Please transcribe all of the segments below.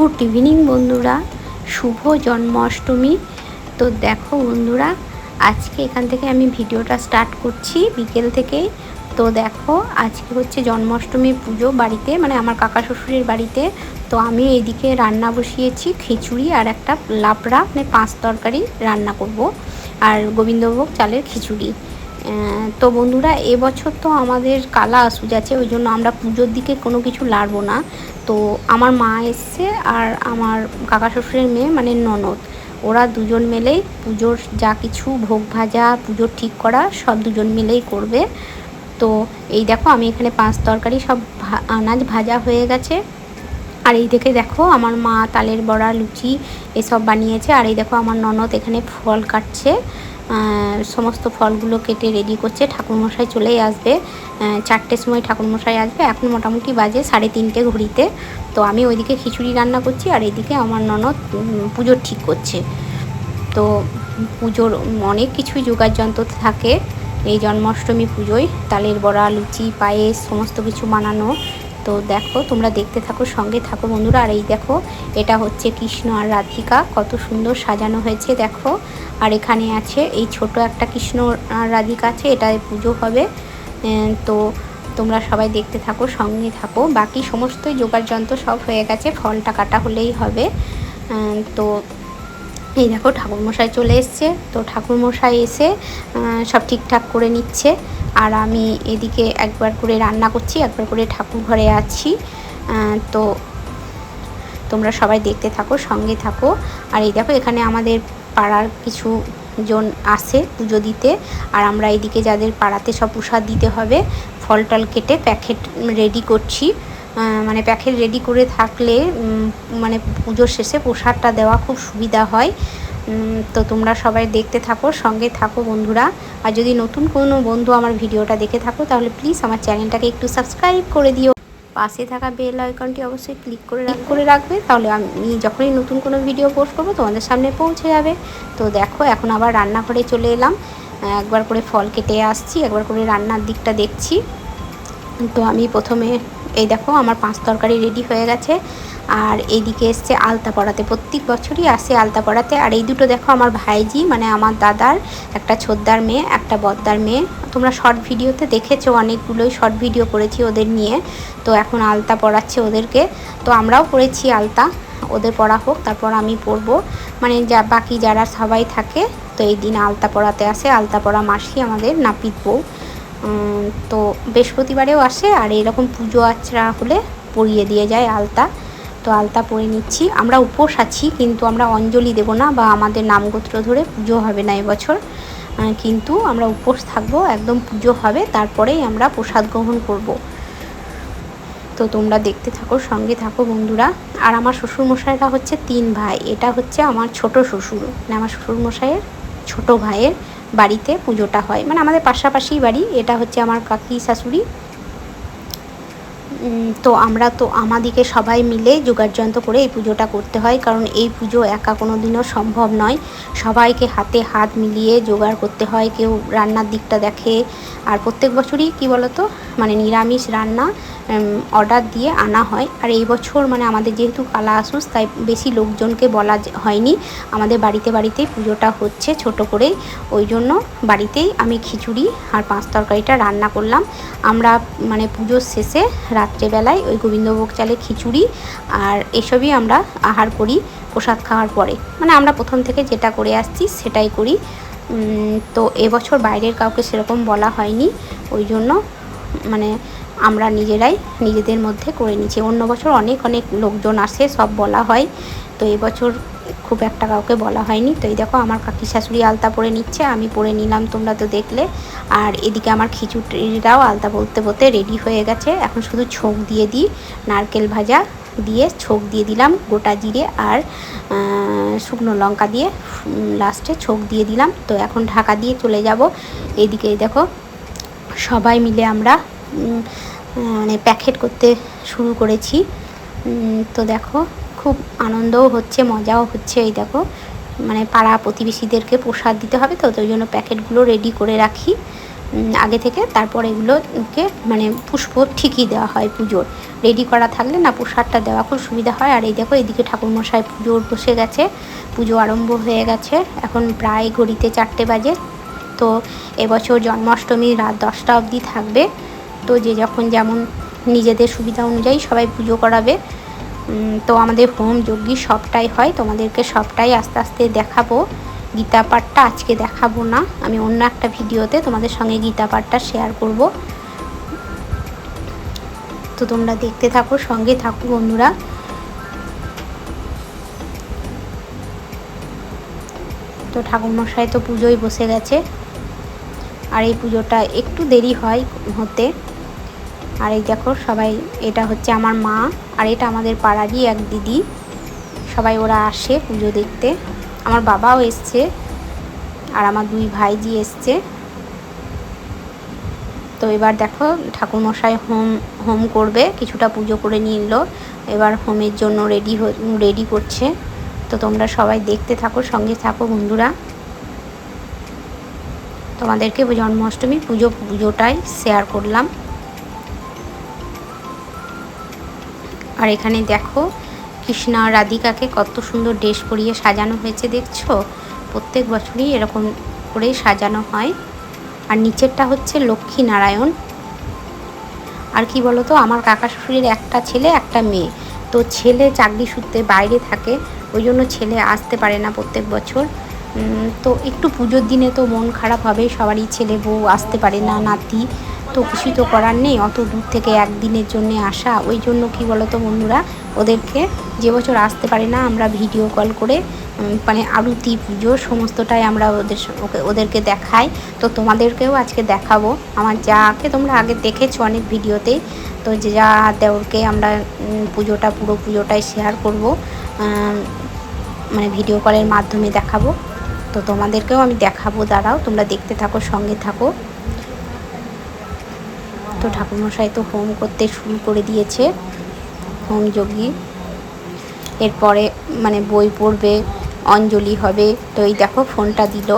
Good evening বন্ধুরা। শুভ জন্মাষ্টমী। তো দেখো বন্ধুরা, আজকে এখান থেকে আমি ভিডিওটা স্টার্ট করছি বিকেল থেকেই তো দেখো, আজকে হচ্ছে জন্মাষ্টমী পুজো বাড়িতে মানে আমার কাকা শ্বশুরের বাড়িতে। তো আমি এইদিকে রান্না বসিয়েছি, খিচুড়ি আর একটা লাপড়া মানে পাঁচ তরকারি রান্না করব। আর গোবিন্দভোগ চালের খিচুড়ি। তো বন্ধুরা, এবছর তো আমাদের কালা আসুজ আছে, ওই জন্য আমরা পুজোর দিকে কোনো কিছু লাড়বো না। তো আমার মা এসছে আর আমার কাকা শ্বশুরের মেয়ে মানে ননদ। ওরা দুজন মিলেই পুজোর যা কিছু ভোগ ভাজা পুজোর ঠিক করা, সব দুজন মিলেই করবে। তো এই দেখো, আমি এখানে পাঁচ তরকারি সব আনাজ ভাজা হয়ে গেছে। আর এই দেখে দেখো, আমার মা তালের বড়া, লুচি এসব বানিয়েছে। আর এই দেখো, আমার ননদ এখানে ফল কাটছে। সমস্ত ফলগুলো কেটে রেডি করছে। ঠাকুরমশাই চলেই আসবে। চারটের সময় ঠাকুরমশাই আসবে। এখন মোটামুটি বাজে সাড়ে তিনটে ঘড়িতে। তো আমি ওইদিকে খিচুড়ি রান্না করছি আর এইদিকে আমার ননদ পুজোর ঠিক করছে। তো পুজোর অনেক কিছুই যোগার যন্ত্র থাকে। এই জন্মাষ্টমী পুজোয়, তালের বড়া, লুচি, পায়েস, সমস্ত কিছু বানানো। তো দেখো, তোমরা দেখতে থাকো, সঙ্গে থাকো বন্ধুরা। আর এই দেখো, এটা হচ্ছে কৃষ্ণ আর রাধিকা। কত সুন্দর সাজানো হয়েছে, দেখো। আর এখানে আছে, এই ছোট একটা কৃষ্ণ আর রাধিকা আছে, এটায় পুজো হবে। তো তোমরা সবাই দেখতে থাকো, সঙ্গে থাকো। বাকি সমস্তই যোগার যন্ত্র সব হয়ে গেছে, ফলটা কাটা হলেই হবে। তো এই দেখো ঠাকুরমশাই চলে এসছে। তো ঠাকুরমশাই এসে সব ঠিকঠাক করে নিচ্ছে। আর আমি এদিকে একবার করে রান্না করছি, একবার করে ঠাকুর ঘরে আছি। তো তোমরা সবাই দেখতে থাকো, সঙ্গে থাকো। আর এই দেখো এখানে আমাদের পাড়ার কিছু জন আসে পুজো দিতে। আর আমরা এদিকে যাদের পাড়াতে সব প্রসাদ দিতে হবে ফল টল কেটে প্যাকেট রেডি করছি। মানে প্যাকেট রেডি করে থাকলে মানে পুজোর শেষে প্রসাদটা দেওয়া খুব সুবিধা হয়। তো তোমরা সবাই দেখতে থাকো, সঙ্গে থাকো বন্ধুরা। আর যদি নতুন কোনো বন্ধু আমার ভিডিওটা দেখে থাকো, তাহলে প্লিজ আমার চ্যানেলটাকে একটু সাবস্ক্রাইব করে দিও। পাশে থাকা বেল আইকনটি অবশ্যই ক্লিক করে রাখ করে রাখবে, তাহলে আমি যখনই নতুন কোনো ভিডিও পোস্ট করব, তোমাদের সামনে পৌঁছে যাবে। তো দেখো, এখন আবার রান্নাঘরে চলে এলাম। একবার করে ফল কেটে আসছি, একবার করে রান্নার দিকটা দেখছি। তো আমি প্রথমে এই দেখো, আমার পাঁচ তরকারি রেডি হয়ে গেছে। আর এইদিকে এসছে আলতা পড়াতে প্রত্যেক বছরই আসে আলতা পড়াতে আর এই দুটো দেখো আমার ভাইজি মানে আমার দাদার, একটা ছোদ্দার মেয়ে, একটা বদ্দার মেয়ে। তোমরা শর্ট ভিডিওতে দেখেছ, অনেকগুলোই শর্ট ভিডিও করেছি ওদের নিয়ে। তো এখন আলতা পড়াচ্ছে ওদেরকে। তো আমরাও পড়েছি আলতা। ওদের পড়া হোক, তারপর আমি পরবো। মানে যা, বাকি যারা সবাই থাকে, তো এই দিন আলতা পড়াতে আসে। আলতা পড়া মাসি আমাদের নাপিত বউ। তো বৃহস্পতিবারেও আসে আর এরকম পুজো আচরা হলে পরিয়ে দিয়ে যায় আলতা। তো আলতা পরে নিচ্ছি। আমরা উপোস আছি, কিন্তু আমরা অঞ্জলি দেব না বা আমাদের নামগোত্র ধরে পুজো হবে না এবছর। কিন্তু আমরা উপোস থাকব, একদম পুজো হবে, তারপরেই আমরা প্রসাদ গ্রহণ করব। তো তোমরা দেখতে থাকো, সঙ্গে থাকো বন্ধুরা। আর আমার শ্বশুরমশাইরা হচ্ছে তিন ভাই, এটা হচ্ছে আমার ছোট শ্বশুর। মানে আমার শ্বশুরমশাইয়ের ছোট ভাইয়ের বাড়িতে পুজোটা হয়। মানে আমাদের পাশাপাশি বাড়ি এটা হচ্ছে আমার কাকি শাশুড়ি। তো আমরা তো আমাদিকে সবাই মিলে যোগাযন্ত্র করে এই পুজোটা করতে হয়, কারণ এই পুজো একা কোনো দিনও সম্ভব নয়। সবাইকে হাতে হাত মিলিয়ে জোগাড় করতে হয়, কেউ রান্নার দিকটা দেখে। আর প্রত্যেক বছরই কি বলতো? মানে নিরামিষ রান্না অর্ডার দিয়ে আনা হয়। আর এই বছর মানে আমাদের যেহেতু কালা আসুস, তাই বেশি লোকজনকে বলা হয়নি। আমাদের বাড়িতে বাড়িতেই পুজোটা হচ্ছে ছোট করেই ওই জন্য বাড়িতেই আমি খিচুড়ি আর পাঁচ তরকারিটা রান্না করলাম। আমরা মানে পুজোর শেষে রাত্রেবেলায় ওই গোবিন্দভোগ চালে খিচুড়ি আর এসবই আমরা আহার করি প্রসাদ খাওয়ার পরে। মানে আমরা প্রথম থেকে যেটা করে আসছি সেটাই করি। তো এবছর বাইরের কাউকে সেরকম বলা হয়নি। ওই জন্য মানে আমরা নিজেরাই নিজেদের মধ্যে করে নিচ্ছি। অন্য বছর অনেক অনেক লোকজন আসে, সব বলা হয়। তো এবছর খুব একটা কাউকে বলা হয়নি। তো এই দেখো আমার কাকি শাশুড়ি আলতা পরে নিচ্ছে, আমি পরে নিলাম তোমরা তো দেখলে। আর এদিকে আমার খিচুড়িরাও আলতা বলতে বলতে রেডি হয়ে গেছে। এখন শুধু ছোঁক দিয়ে দিই, নারকেল ভাজা দিয়ে ছোক দিয়ে দিলাম, গোটা জিরে আর শুকনো লঙ্কা দিয়ে লাস্টে ছোক দিয়ে দিলাম। তো এখন ঢাকা দিয়ে চলে যাব। এদিকে দেখো সবাই মিলে আমরা মানে প্যাকেট করতে শুরু করেছি। তো দেখো, খুব আনন্দও হচ্ছে, মজাও হচ্ছে এই দেখো। মানে পাড়া প্রতিবেশীদেরকে প্রসাদ দিতে হবে, তো ওই জন্য প্যাকেটগুলো রেডি করে রাখি। আগে থেকে তারপর এগুলোকে মানে পুষ্প ঠিকই দেওয়া হয় পুজোর। রেডি করা থাকলে না প্রসাদটা দেওয়া খুব সুবিধা হয়। আর এই দেখো, এদিকে ঠাকুরমশাই পুজোর বসে গেছে, পুজো আরম্ভ হয়ে গেছে। এখন প্রায় ঘড়িতে চারটে বাজে। তো এবছর জন্মাষ্টমী রাত দশটা অবধি থাকবে। তো যে যখন যেমন নিজেদের সুবিধা অনুযায়ী সবাই পুজো করাবে তো আমাদের হোম যজ্ঞী সবটাই হয়। তোমাদেরকে সবটাই আস্তে আস্তে দেখাবো। গীতা পাঠটা আজকে দেখাবো না। আমি অন্য একটা ভিডিওতে তোমাদের সঙ্গে গীতা পাঠটা শেয়ার করব। তো তোমরা দেখতে থাকো, সঙ্গে থাকো বন্ধুরা। তো ঠাকুরমশাই তো পুজোই বসে গেছে। আর এই পুজোটা একটু দেরি হয় হতে। আর এই দেখো সবাই, এটা হচ্ছে আমার মা আর এটা আমাদের পাড়ারই এক দিদি। সবাই ওরা আসে পুজো দেখতে। আমার বাবাও এসছে আর আমার দুই ভাইজি এসছে। তো এবার দেখো, ঠাকুরমশাই হোম হোম করবে, কিছুটা পুজো করে নিল। এবার হোমের জন্য রেডি রেডি করছে। তো তোমরা সবাই দেখতে থাকো, সঙ্গে থাকো বন্ধুরা। তোমাদেরকে জন্মাষ্টমী পুজো, পুজোটাই শেয়ার করলাম। আর এখানে দেখো কৃষ্ণা রাধিকাকে কত সুন্দর ড্রেস পরিয়ে সাজানো হয়েছে, দেখছ? প্রত্যেক বছরই এরকম করে সাজানো হয়। আর নিচেরটা হচ্ছে লক্ষ্মী নারায়ণ আর কি বলতো, আমার কাকা শ্বশুরের একটা ছেলে, একটা মেয়ে। তো ছেলে চাকরি সূত্রে বাইরে থাকে, ওই জন্য ছেলে আসতে পারে না প্রত্যেক বছর। তো একটু পুজোর দিনে তো মন খারাপ হবে সবারই ছেলে বউ আসতে পারে না, নাতি। তো কিছু তো করার নেই, অত দূর থেকে একদিনের জন্য আসা। ওই জন্য কি বলতো বন্ধুরা, ওদেরকে যে বছর আসতে পারে না, আমরা ভিডিও কল করে মানে আরতি, পুজো সমস্তটাই আমরা ওদের ওদেরকে দেখাই। তো তোমাদেরকেও আজকে দেখাবো। আমার যাকে তোমরা আগে দেখেছ অনেক ভিডিওতেই তো যে যা দেওরকে আমরা পুজোটা, পুরো পুজোটাই শেয়ার করব মানে ভিডিও কলের মাধ্যমে দেখাবো। তো তোমাদেরকেও আমি দেখাবো, দাঁড়াও, তোমরা দেখতে থাকো, সঙ্গে থাকো। তো ঠাকুরমশাই তো হোম করতে শুরু করে দিয়েছে, হোম যোগী। এরপরে মানে বই পড়বে, অঞ্জলি হবে, তো এই দেখো ফোনটা দিল।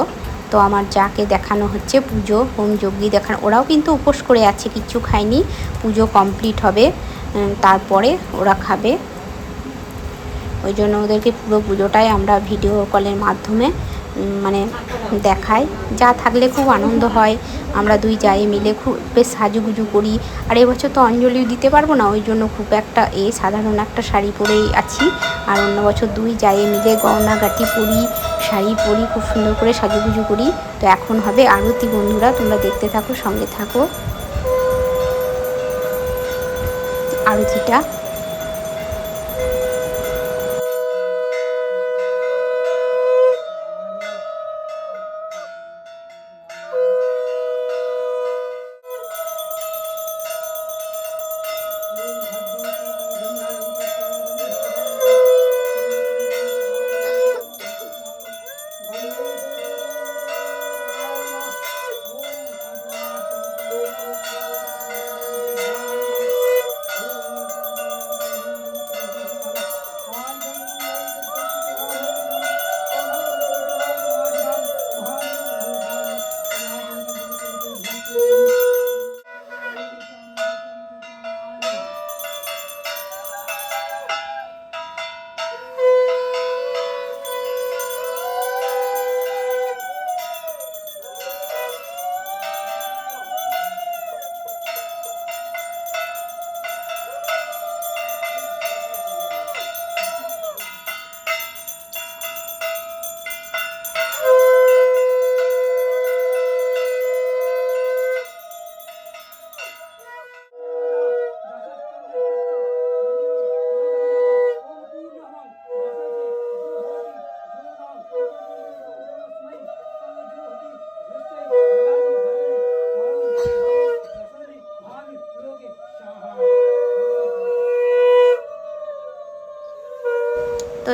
তো আমার যাকে দেখানো হচ্ছে পুজো, হোম যজ্ঞী দেখানো, ওরাও কিন্তু উপোস করে আছে, কিচ্ছু খায়নি, পুজো কমপ্লিট হবে তারপরে ওরা খাবে। ওই জন্য ওদেরকে পুরো পুজোটাই আমরা ভিডিও কলের মাধ্যমে মানে দেখায়। যা থাকলে খুব আনন্দ হয়। আমরা দুই যাই মিলে খুব বেশ সাজুগুজু করি। আর এবছর তো অঞ্জলিও দিতে পারব না, ওই জন্য খুব একটা এ সাধারণ একটা শাড়ি পরেই আছি। আর অন্য বছর দুই যাই মিলে গয়নাগাটি পরি, শাড়ি পরি, খুব সুন্দর করে সাজুগুজু করি। তো এখন হবে আরতি বন্ধুরা, তোমরা দেখতে থাকো, সঙ্গে থাকো। আরতিটা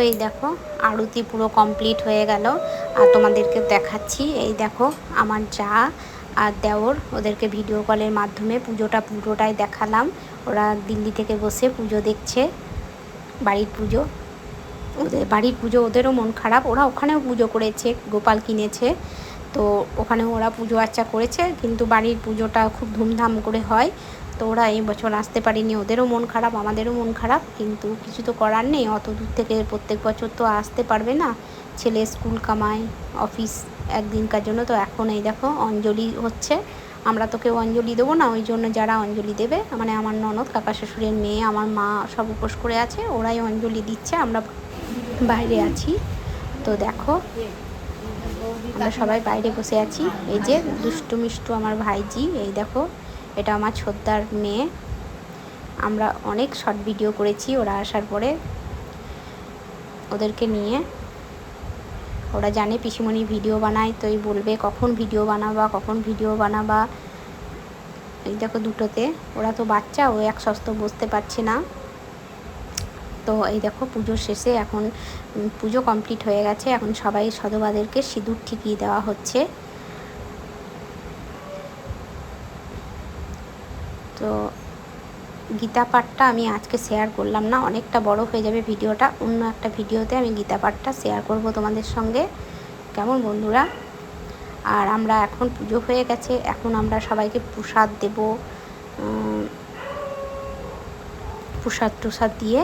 এই দেখো, আরতি পুরো কমপ্লিট হয়ে গেল। আর তোমাদেরকে দেখাচ্ছি, এই দেখো, আমার যা আর দেওর, ওদেরকে ভিডিও কলের মাধ্যমে পুজোটা পুরোটাই দেখালাম। ওরা দিল্লি থেকে বসে পুজো দেখছে, বাড়ির পুজো। ওদের বাড়ির পুজো, ওদেরও মন খারাপ। ওরা ওখানেও পুজো করেছে, গোপাল কিনেছে। তো তো ওখানে ওরা পুজো আর্চা করেছে, কিন্তু বাড়ির পুজোটা খুব ধুমধাম করে হয়। তো ওরা এই বছর আসতে পারেনি। ওদেরও মন খারাপ, আমাদেরও মন খারাপ, কিন্তু কিছু তো করার নেই। অত দূর থেকে প্রত্যেক বছর তো আসতে পারবে না। ছেলে স্কুল কামায়, অফিস একদিনকার জন্য। তো এখন এই দেখো, অঞ্জলি হচ্ছে। আমরা তো কেউ অঞ্জলি দেবো না, ওই জন্য যারা অঞ্জলি দেবে মানে আমার ননদ, কাকা শ্বশুরের মেয়ে, আমার মা সব উপোস করে আছে, ওরাই অঞ্জলি দিচ্ছে। আমরা বাইরে আছি। তো দেখো, আমরা সবাই বাইরে বসে আছি। এই যে দুষ্টু মিষ্টু আমার ভাইজি, এই দেখো এটা আমার ছোদ্দার মেয়ে। আমরা অনেক শর্ট ভিডিও করেছি ওরা আসার পরে। ওদেরকে নিয়ে। ওরা জানে পিসিমণি ভিডিও বানায়, তো বলবে কখন ভিডিও বানাবা, কখন ভিডিও বানাবা। এই দেখো দুটোতে, ওরা তো বাচ্চা, ও এক সস্ত বসতে পারছে না। তো এই দেখো পুজো শেষে এখন পুজো কমপ্লিট হয়ে গেছে। এখন সবাই সদবাদেরকে সিঁদুর ঠিকিয়ে দেওয়া হচ্ছে। তো গীতা পাঠটা আমি আজকে শেয়ার করলাম না, অনেকটা বড় হয়ে যাবে ভিডিওটা। অন্য একটা ভিডিওতে আমি গীতা পাঠটা শেয়ার করব তোমাদের সঙ্গে। কেমন বন্ধুরা? আর আমরা এখন পুজো হয়ে গেছে, এখন আমরা সবাইকে প্রসাদ দেব প্রসাদ টুসাদ দিয়ে।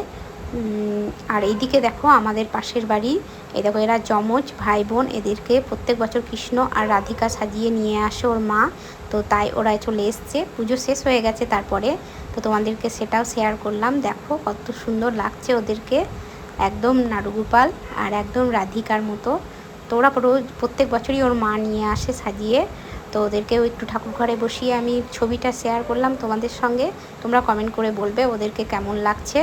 আর এইদিকে দেখো আমাদের পাশের বাড়ি। এই দেখো এরা যমজ ভাই বোন, এদেরকে প্রত্যেক বছর কৃষ্ণ আর রাধিকা সাজিয়ে নিয়ে আসে ওর মা। তো তাই ওরা চলে এসছে। পুজো শেষ হয়ে গেছে তারপরে। তো তোমাদেরকে সেটাও শেয়ার করলাম। দেখো কত সুন্দর লাগছে ওদেরকে। একদম নাড়ুগোপাল আর একদম রাধিকার মতো। তো ওরা প্রত্যেক বছরই ওর মা নিয়ে আসে সাজিয়ে। তো ওদেরকেও একটু ঠাকুর ঘরে বসিয়ে আমি ছবিটা শেয়ার করলাম তোমাদের সঙ্গে। তোমরা কমেন্ট করে বলবে ওদেরকে কেমন লাগছে।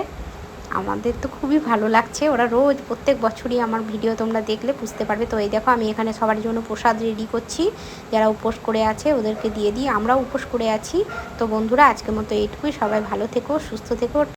আমাদের তো খুবই ভালো লাগছে। ওরা রোজ প্রত্যেক বছরই আমার ভিডিও তোমরা দেখলে বুঝতে পারবে। তো এই দেখো, আমি এখানে সবার জন্য প্রসাদ রেডি করছি। যারা উপোস করে আছে ওদেরকে দিয়ে দিই। আমরাও উপোস করে আছি। তো বন্ধুরা, আজকের মতো এইটুকুই। সবাই ভালো থেকো, সুস্থ থেকো।